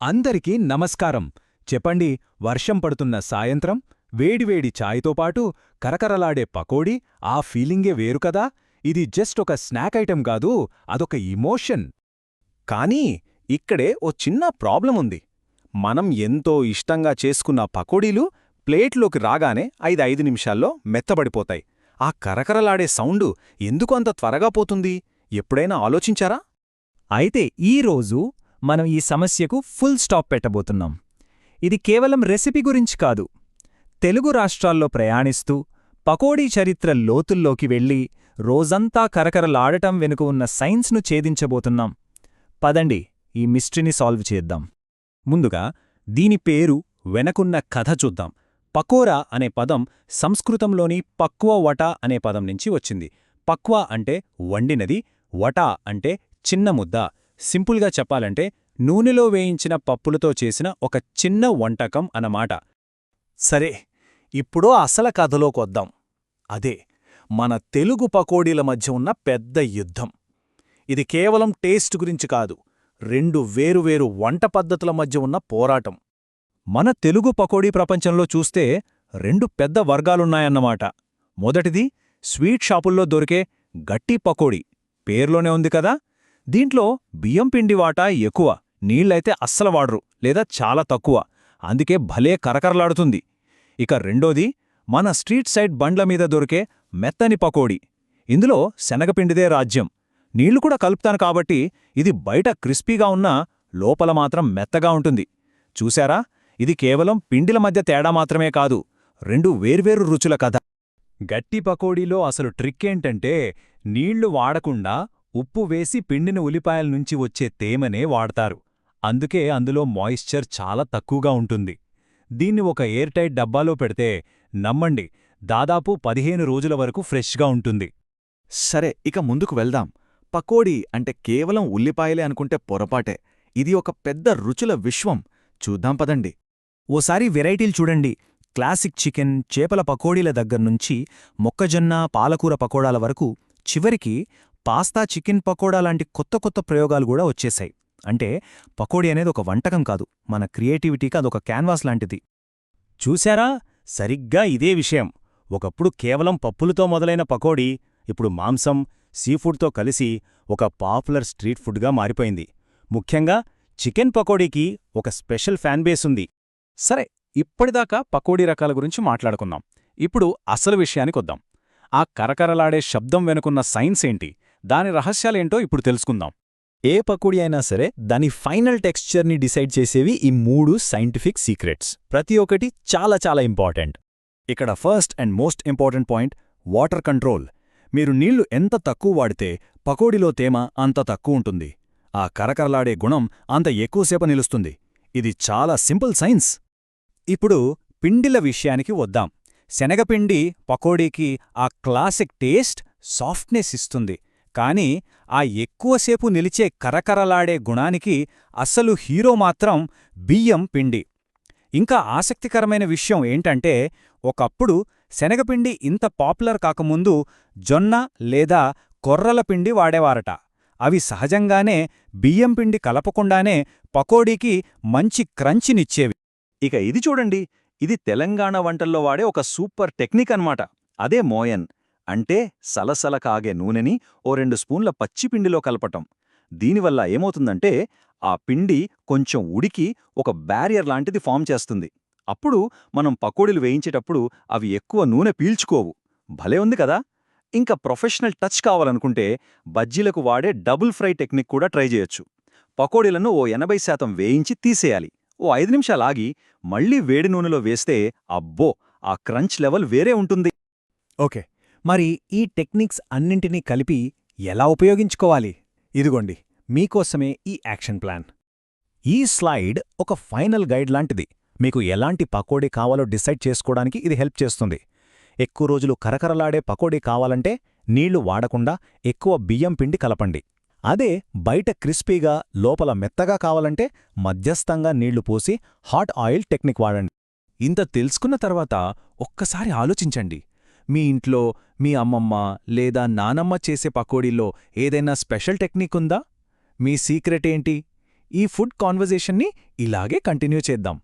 అందరికీ నమస్కారం. చెప్పండి వర్షం పడుతున్న సాయంత్రం వేడివేడి ఛాయ్తో పాటు కరకరలాడే పకోడీ ఆ ఫీలింగే వేరు కదా? ఇది జస్ట్ ఒక స్నాక్ ఐటెం కాదు అదొక ఇమోషన్. కానీ ఇక్కడే ఓ చిన్న ప్రాబ్లం ఉంది. మనం ఎంతో ఇష్టంగా చేసుకున్న పకోడీలు ప్లేట్లోకి రాగానే ఐదు ఐదు నిమిషాల్లో మెత్తబడిపోతాయి. ఆ కరకరలాడే సౌండు ఎందుకు అంత త్వరగా పోతుంది? ఎప్పుడైనా ఆలోచించారా? అయితే ఈరోజు మనం ఈ సమస్యకు ఫుల్ స్టాప్ పెట్టబోతున్నాం. ఇది కేవలం రెసిపీ గురించి కాదు. తెలుగు రాష్ట్రాల్లో ప్రయాణిస్తూ పకోడీ చరిత్ర లోతుల్లోకి వెళ్ళి రోజంతా కరకరలాడటం వెనుక ఉన్న సైన్స్ను ఛేదించబోతున్నాం. పదండి ఈ మిస్టరీని సాల్వ్ చేద్దాం. ముందుగా దీని పేరు వెనకున్న కథ చూద్దాం. పకోరా అనే పదం సంస్కృతంలోని పక్వ వట అనే పదం నుంచి వచ్చింది. పక్వ అంటే వండినది వటా అంటే చిన్న ముద్ద. సింపుల్గా చెప్పాలంటే నూనెలో వేయించిన పప్పులతో చేసిన ఒక చిన్న వంటకం అన్నమాట. సరే ఇప్పుడు అసల కథలోకొద్దాం అదే మన తెలుగు పకోడీల మధ్య ఉన్న పెద్ద యుద్ధం. ఇది కేవలం టేస్ట్ గురించి కాదు రెండు వేరువేరు వంట పద్ధతుల మధ్య ఉన్న పోరాటం. మన తెలుగు పకోడీ ప్రపంచంలో చూస్తే రెండు పెద్ద వర్గాలున్నాయన్నమాట. మొదటిది స్వీట్ షాపుల్లో దొరికే గట్టి పకోడీ. పేర్లోనే ఉంది కదా? దీంట్లో బియ్యం పిండి వాటా ఎక్కువ నీళ్ళైతే అస్సలు వాడరు లేదా చాలా తక్కువ. అందుకే భలే కరకరలాడుతుంది. ఇక రెండోది మన స్ట్రీట్ సైడ్ బండ్ల మీద దొరికే మెత్తని పకోడీ. ఇందులో శనగపిండిదే రాజ్యం. నీళ్ళు కూడా కలుపుతాను కాబట్టి ఇది బయట క్రిస్పీగా ఉన్నా లోపల మాత్రం మెత్తగా ఉంటుంది. చూశారా? ఇది కేవలం పిండిల మధ్య తేడా మాత్రమే కాదు రెండు వేర్వేరు రుచుల కథ. గట్టి పకోడీలో అసలు ట్రిక్ ఏంటంటే నీళ్ళు వాడకుండా ఉప్పు వేసి పిండిన ఉల్లిపాయల నుంచి వచ్చే తేమనే వాడతారు. అందుకే అందులో మాయిశ్చర్ చాలా తక్కువగా ఉంటుంది. దీన్ని ఒక ఎయిర్ టైట్ డబ్బాలో పెడితే నమ్మండి దాదాపు పదిహేను రోజుల వరకు ఫ్రెష్గా ఉంటుంది. సరే ఇక ముందుకు వెళ్దాం. పకోడీ అంటే కేవలం ఉల్లిపాయలే అనుకుంటే పొరపాటే. ఇది ఒక పెద్ద రుచుల విశ్వం. చూద్దాం పదండి. ఓసారి వెరైటీలు చూడండి. క్లాసిక్ చికెన్ చేపల పకోడీల దగ్గర్నుంచి మొక్కజొన్న పాలకూర పకోడాల వరకు చివరికి పాస్తా చికెన్ పకోడా లాంటి కొత్త కొత్త ప్రయోగాలు కూడా వచ్చేశాయి అంటే పకోడీ అనేది ఒక వంటకం కాదు. మన క్రియేటివిటీకి అదొక క్యాన్వాస్ లాంటిది. చూశారా? సరిగ్గా ఇదే విషయం. ఒకప్పుడు కేవలం పప్పులతో మొదలైన పకోడీ ఇప్పుడు మాంసం సీఫుడ్తో కలిసి ఒక పాపులర్ స్ట్రీట్ ఫుడ్గా మారిపోయింది. ముఖ్యంగా చికెన్ పకోడీకి ఒక స్పెషల్ ఫ్యాన్ బేస్ ఉంది. సరే ఇప్పటిదాకా పకోడీ రకాల గురించి మాట్లాడుకుందాం. ఇప్పుడు అసలు విషయానికొద్దాం. ఆ కరకరలాడే శబ్దం వెనుకున్న సైన్స్ ఏంటి? దాని రహస్యాలేంటో ఇప్పుడు తెలుసుకుందాం. ఏ పకోడీ అయినా సరే దాని ఫైనల్ టెక్స్చర్ని డిసైడ్ చేసేవి ఈ మూడు సైంటిఫిక్ సీక్రెట్స్. ప్రతి ఒక్కటి చాలా చాలా ఇంపార్టెంట్. ఇక్కడ first and most important point water control. మీరు నీళ్ళు ఎంత తక్కువ వాడితే పకోడీలో తేమ అంత తక్కువ ఉంటుంది. ఆ కరకరలాడే గుణం అంత ఎక్కువసేపు నిలుస్తుంది. ఇది చాలా సింపుల్ సైన్స్. ఇప్పుడు పిండిల విషయానికి వద్దాం. శనగపిండి పకోడీకి ఆ క్లాసిక్ టేస్ట్ సాఫ్ట్నెస్ ఇస్తుంది. కానీ ఆ ఎక్కువసేపు నిలిచే కరకరలాడే గుణానికి అస్సలు హీరో మాత్రం బియ్యం పిండి. ఇంకా ఆసక్తికరమైన విషయం ఏంటంటే ఒకప్పుడు శనగపిండి ఇంత పాపులర్ కాకముందు జొన్న లేదా కొర్రల పిండి వాడేవారట. అవి సహజంగానే బియ్యం పిండి కలపకుండానే పకోడీకి మంచి క్రంచినిచ్చేవి. ఇక ఇది చూడండి ఇది తెలంగాణ వంటల్లో వాడే ఒక సూపర్ టెక్నిక్ అన్నమాట. అదే మోయన్. అంటే సలసల కాగే నూనెని ఓ రెండు స్పూన్ల పచ్చిపిండిలో కలపటం. దీనివల్ల ఏమవుతుందంటే ఆ పిండి కొంచెం ఉడికి ఒక బ్యారియర్ లాంటిది ఫామ్ చేస్తుంది. అప్పుడు మనం పకోడీలు వేయించేటప్పుడు అవి ఎక్కువ నూనె పీల్చుకోవు. భలే ఉంది కదా! ఇంకా ప్రొఫెషనల్ టచ్ కావాలనుకుంటే బజ్జీలకు వాడే డబుల్ ఫ్రై టెక్నిక్ కూడా ట్రై చేయొచ్చు. పకోడీలను ఓ ఎనభై శాతం వేయించి తీసేయాలి. ఓ ఐదు నిమిషాలాగి మళ్ళీ వేడి నూనెలో వేస్తే అబ్బో! ఆ క్రంచ్ లెవెల్ వేరే ఉంటుంది. ఓకే. మరి ఈ టెక్నిక్స్ అన్నింటినీ కలిపి ఎలా ఉపయోగించుకోవాలి? ఇదిగోండి మీకోసమే ఈ యాక్షన్ ప్లాన్. ఈ స్లైడ్ ఒక ఫైనల్ గైడ్ లాంటిది. మీకు ఎలాంటి పకోడీ కావాలో డిసైడ్ చేసుకోవడానికి ఇది హెల్ప్ చేస్తుంది. ఎక్కువ రోజులు కరకరలాడే పకోడీ కావాలంటే నీళ్ళు వాడకుండా ఎక్కువ బియ్యం పిండి కలపండి. అదే బయట క్రిస్పీగా లోపల మెత్తగా కావాలంటే మధ్యస్థంగా నీళ్ళు పోసి హాట్ ఆయిల్ టెక్నిక్ వాడండి. ఇంత తెలుసుకున్న తర్వాత ఒక్కసారి ఆలోచించండి. మీ ఇంట్లో మీ అమ్మమ్మ లేదా నానమ్మ చేసే పకోడీల్లో ఏదైనా స్పెషల్ టెక్నిక్ ఉందా? మీ సీక్రెట్ ఏంటి? ఈ ఫుడ్ కాన్వర్జేషన్ని ఇలాగే కంటిన్యూ చేద్దాం.